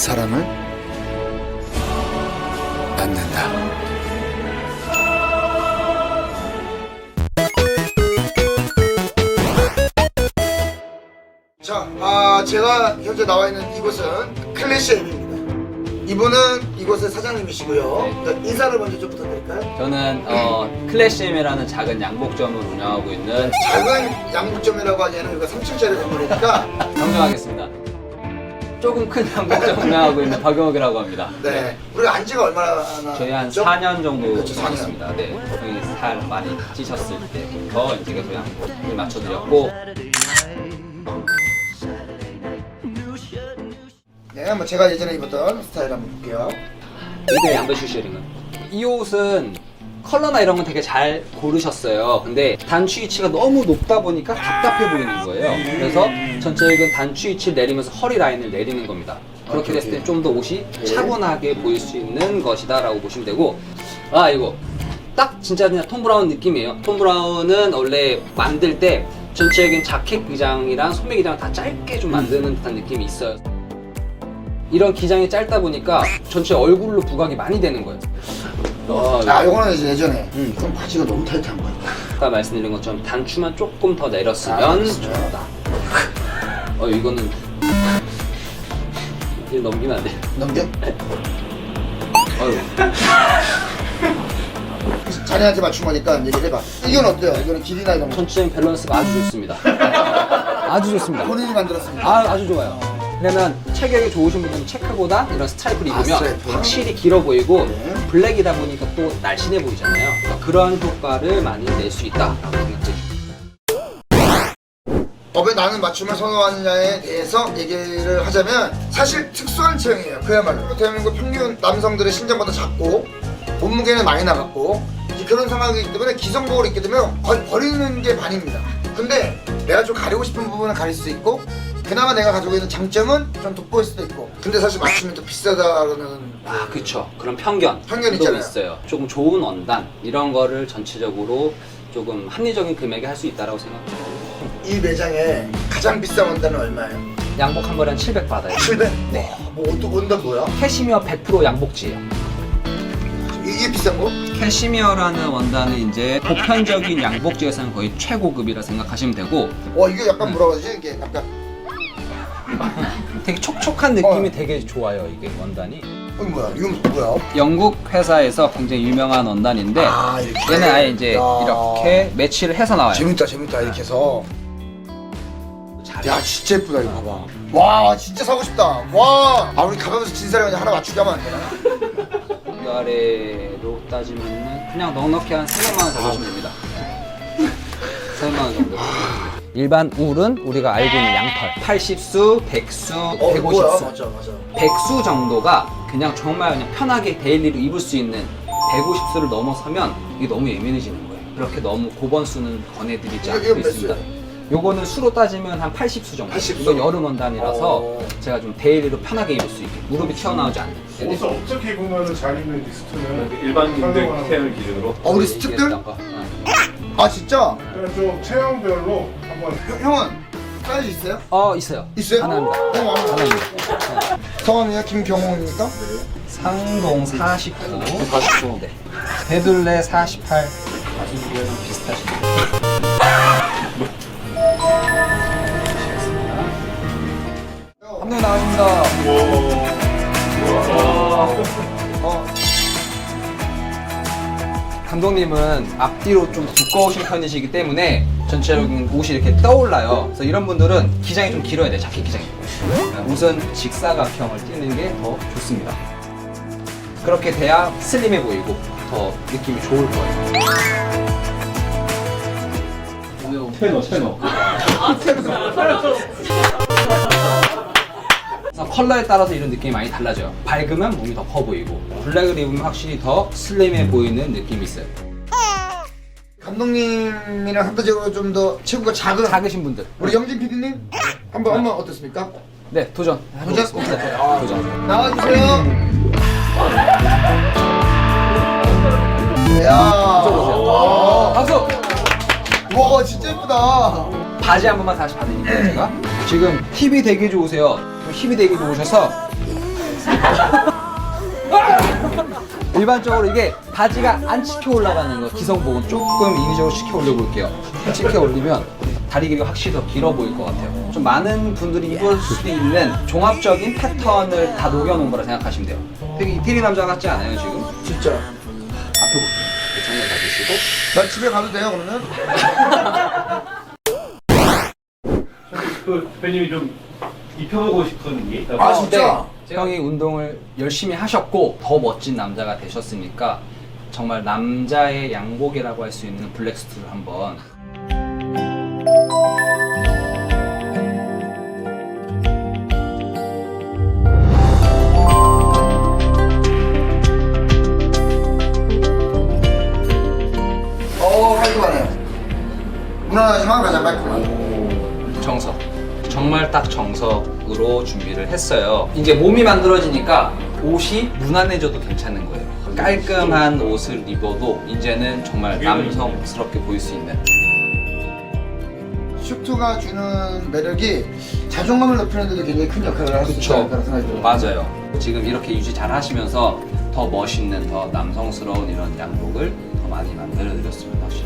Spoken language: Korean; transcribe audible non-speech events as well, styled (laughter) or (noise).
사람을 만난다. 자, 아, 제가 현재 나와 있는 이곳은 클래시엠입니다. 이분은 이곳의 사장님이시고요. 자, 인사를 먼저 좀 부탁드릴까요? 저는 어, 클래시엠이라는 작은 양복점을 운영하고 있는 작은 양복점이라고 하기에는 여기가 3층짜리 건물이니까 정정하겠습니다. 조금 큰 양복점 운영하고 있는 박영욱이라고 합니다. 네. 우리가 안 지가 얼마나 저희 한 죠? 4년 정도 그렇죠, 4년. 됐습니다. 네. 저희 살 많이 찌셨을 때부터 이제 계속 양복을 맞춰드렸고 네, 한번 제가 예전에 입었던 스타일 한번 볼게요. 이게 양배 슈쉐링은 이 옷은 컬러나 이런 건 되게 잘 고르셨어요. 근데 단추 위치가 너무 높다 보니까 답답해 보이는 거예요. 그래서 전체적인 단추 위치를 내리면서 허리 라인을 내리는 겁니다. 그렇게 됐을 때 좀 더 옷이 차분하게 보일 수 있는 것이다라고 보시면 되고 아 이거 딱 진짜 그냥 톰 브라운 느낌이에요. 톰 브라운은 원래 만들 때 전체적인 자켓 기장이랑 소매 기장을 다 짧게 좀 만드는 듯한 느낌이 있어요. 이런 기장이 짧다 보니까 전체 얼굴로 부각이 많이 되는 거예요. 어, 아, 요거는 이제 예전에. 음. 그럼 바지가 너무 타이트한 거야. 아까 말씀드린 것처럼 단추만 조금 더 아, 내렸으면 그렇죠. 좋다. 어 이거는 이거 넘기면 안 돼. 넘겨? (laughs) 어휴. 자네한테 맞춘 거니까 얘기를 해봐. 이건 어때요? 이거는 길이나 이런 거. 전체적인 밸런스가 아주 좋습니다. (laughs) 아주 좋습니다. 본인이 만들었습니다. 아, 아주 좋아요. 왜냐면 체격이 좋으신 분들은 체크보다 이런 스트라이프를 아, 입으면 스트라이프. 확실히 길어 보이고 네. 블랙이다 보니까 또 날씬해 보이잖아요. 그러니까 그런 효과를 많이 낼 수 있다라고 생각해요. 어, 왜 나는 맞춤을 선호하느냐에 대해서 얘기를 하자면 사실 특수한 체형이에요. 그야말로 대한민국 평균 남성들의 신장보다 작고 몸무게는 많이 나갔고 그런 상황이기 때문에 기성복을 입게 되면 거의 버리는 게 반입니다. 근데 내가 좀 가리고 싶은 부분은 가릴 수 있고 그나마 내가 가지고 있는 장점은 좀 돋보일 수도 있고 근데 사실 맞춤이 또 비싸다는 아, 그쵸. 그런 편견. 편견 도 있잖아요. 있어요. 조금 좋은 원단, 이런 거를 전체적으로 조금 합리적인 금액에 할 수 있다라고 생각해요. 이 매장에 가장 비싼 원단은 얼마예요? 양복 한 벌에 한 700 받아요. 700? 네. 뭐 어떤 원단 뭐야? 캐시미어 100% 양복지예요. 이게 비싼 거? 캐시미어라는 원단은 이제 보편적인 양복지에서는 거의 최고급이라 생각하시면 되고 와 이게 약간 뭐라 그러지? 이게 약간 (laughs) 되게 촉촉한 느낌이 어. 되게 좋아요, 이게 원단이. 어 뭐야? 이건 뭐야? 영국 회사에서 굉장히 유명한 원단인데 아, 이렇게? 얘는 아예 이제 야. 이렇게 매치를 해서 나와요. 재밌다 재밌다 이렇게 해서 잘야 진짜 예쁘다 이거 봐봐 와 진짜 사고 싶다 와 아 우리 가면서 진사를 그냥 하나 맞추게 하면 안 되나? 이 아래로 따지면 그냥 넉넉히 한 300만 원 잡으시면 됩니다. 300만 원 정도. 일반 울은 우리가 알고 있는 양털 80수, 100수, 어 150수 뭐야 맞아 맞아 100수 정도가 그냥 정말 그냥 편하게 데일리로 입을 수 있는 150수를 넘어서면 이게 너무 예민해지는 거예요. 그렇게 너무 고번수는 권해드리지 않고 몇 있습니다. 수예요? 요거는 수로 따지면 한 80수 정도. 80 수? 이건 여름 원단이라서 어. 제가 좀 데일리로 편하게 입을 수 있게 무릎이 튀어나오지 않는. 옷을 어떻게 입으면 잘 입는 리스트는 일반인들 태양을 기준으로 어 우리 스틱들? 얘기했던 거. 어. 아 진짜? 그냥 좀 체형별로 한번 형, 형은 사이즈 있어요? 어 있어요. 있어요? 하나입니다. 어, 하나. 하나입니다. 성함이요? 김경호입니까? 상동 49. 49. 네. 베둘레 48. 비슷하시네요. 감독님 나가십니다. 어. 감독님은 앞뒤로 좀 두꺼우신 편이시기 때문에 전체적인 옷이 이렇게 떠올라요. 그래서 이런 분들은 기장이 좀 길어야 돼요. 자켓 기장이. 옷은 직사각형을 띄는 게 더 좋습니다. 그렇게 돼야 슬림해 보이고 더 느낌이 좋을 거예요. 테너 테너 그래서 컬러에 따라서 이런 느낌이 많이 달라져요. 밝으면 몸이 더 커 보이고 블랙을 입으면 확실히 더 슬림해 보이는 느낌이 있어요. 감독님이랑 상대적으로 좀 더 체구가 작은 작으신 분들. 우리 영진 PD님 한번 한번 어떻습니까? 네, 도전. 도전? 해보겠습니다. 네, 아. 도전. 나와주세요. 야, 어, 박수! 와 진짜 예쁘다. 바지 한 번만 다시 받으니까 제가 지금 힙이 되게 좋으세요. 좀 힙이 되게 좋으셔서 일반적으로 이게 바지가 안 치켜 올라가는 거 기성복은 조금 인위적으로 치켜 올려볼게요. 치켜 올리면 다리 길이가 확실히 더 길어 보일 것 같아요. 좀 많은 분들이 입을 수도 있는 종합적인 패턴을 다 녹여놓은 거라 생각하시면 돼요. 되게 이태리 남자 같지 않아요 지금? 진짜. 앞에 볼게요. 정면 가주시고 나 집에 가도 돼요 그러면? 그 대표님이 좀 입혀보고 싶은 게 있다고. 아, 진짜? 네, 형이 운동을 열심히 하셨고 더 멋진 남자가 되셨으니까 정말 남자의 양복이라고 할 수 있는 블랙스투를 한번 딱 정석으로 준비를 했어요. 이제 몸이 만들어지니까 옷이 무난해져도 괜찮은 거예요. 깔끔한 옷을 입어도 이제는 정말 남성스럽게 보일 수 있는. 슈트가 주는 매력이 자존감을 높이는 데도 굉장히 큰 역할을 할 수 그쵸. 않을까 생각이 들어요. 맞아요. 지금 이렇게 유지 잘 하시면서 더 멋있는, 더 남성스러운 이런 양복을 더 많이 만들어 드렸으면 훨씬